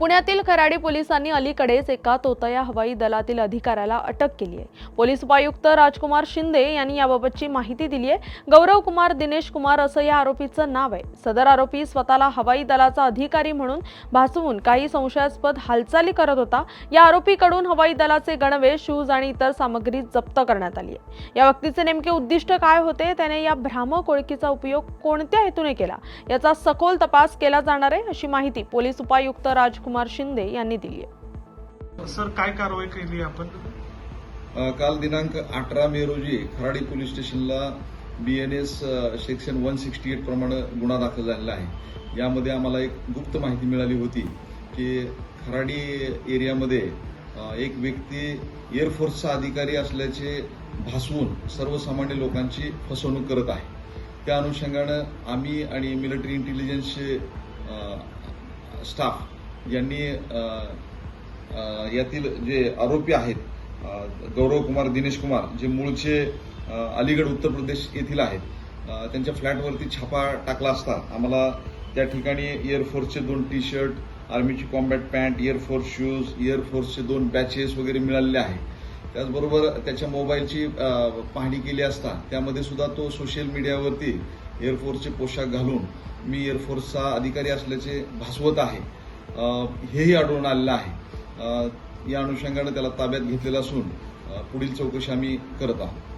पुण्यातील खराडी पोलिसांनी अलीकडेच एका तोतया हवाई दलातील अधिकाऱ्याला अटक केली आहे. पोलीस उपायुक्त राजकुमार शिंदे यांनी याबाबतची माहिती दिली आहे. गौरव कुमार दिनेश कुमार असं या आरोपीचं नाव आहे. सदर आरोपी स्वतःला हवाई दलाचा अधिकारी म्हणून भासवून काही संशयास्पद हालचाली करत होता. या आरोपीकडून हवाई दलाचे गणवेश शूज आणि इतर सामग्री जप्त करण्यात आली आहे. या व्यक्तीचे नेमके उद्दिष्ट काय होते? त्याने या भ्रामक ओळखीचा उपयोग कोणत्या हेतूने केला? याचा सखोल तपास केला जाणार आहे अशी माहिती पोलीस उपायुक्त राजकुमार शिंदे यांनी दिली आहे. सर काय कारवाई केली आपण? काल दिनांक अठरा मे रोजी खराडी पोलीस स्टेशनला B N S section one sixty eight प्रमाणे गुन्हा दाखल झालेला आहे. यामध्ये आम्हाला एक गुप्त माहिती मिळाली होती की खराडी एरियामध्ये एक व्यक्ती एअरफोर्सचा अधिकारी असल्याचे भासवून सर्वसामान्य लोकांची फसवणूक करत आहे. त्या अनुषंगानं आम्ही आणि मिलिटरी इंटेलिजन्सचे स्टाफ यांनी यातील जे आरोपी आहेत गौरव कुमार दिनेश कुमार जे मूळचे अलीगड उत्तर प्रदेश येथील आहेत त्यांच्या फ्लॅटवरती छापा टाकला असता. आम्हाला त्या ठिकाणी एअरफोर्सचे दोन T shirt आर्मीची combat pant air force shoes एअरफोर्सचे दोन बॅचेस वगैरे मिळालेले आहे त्याचबरोबर त्याच्या मोबाईलची पाहणी केली असता त्यामध्ये सुद्धा तो सोशल मीडियावरती एअरफोर्सचे पोशाख घालून मी एअरफोर्सचा अधिकारी असल्याचे भासवत आहे. हेही आढळून आलेलं आहे. या अनुषंगाने त्याला ताब्यात घेतलेलं असून पुढील चौकशी आम्ही करत आहोत.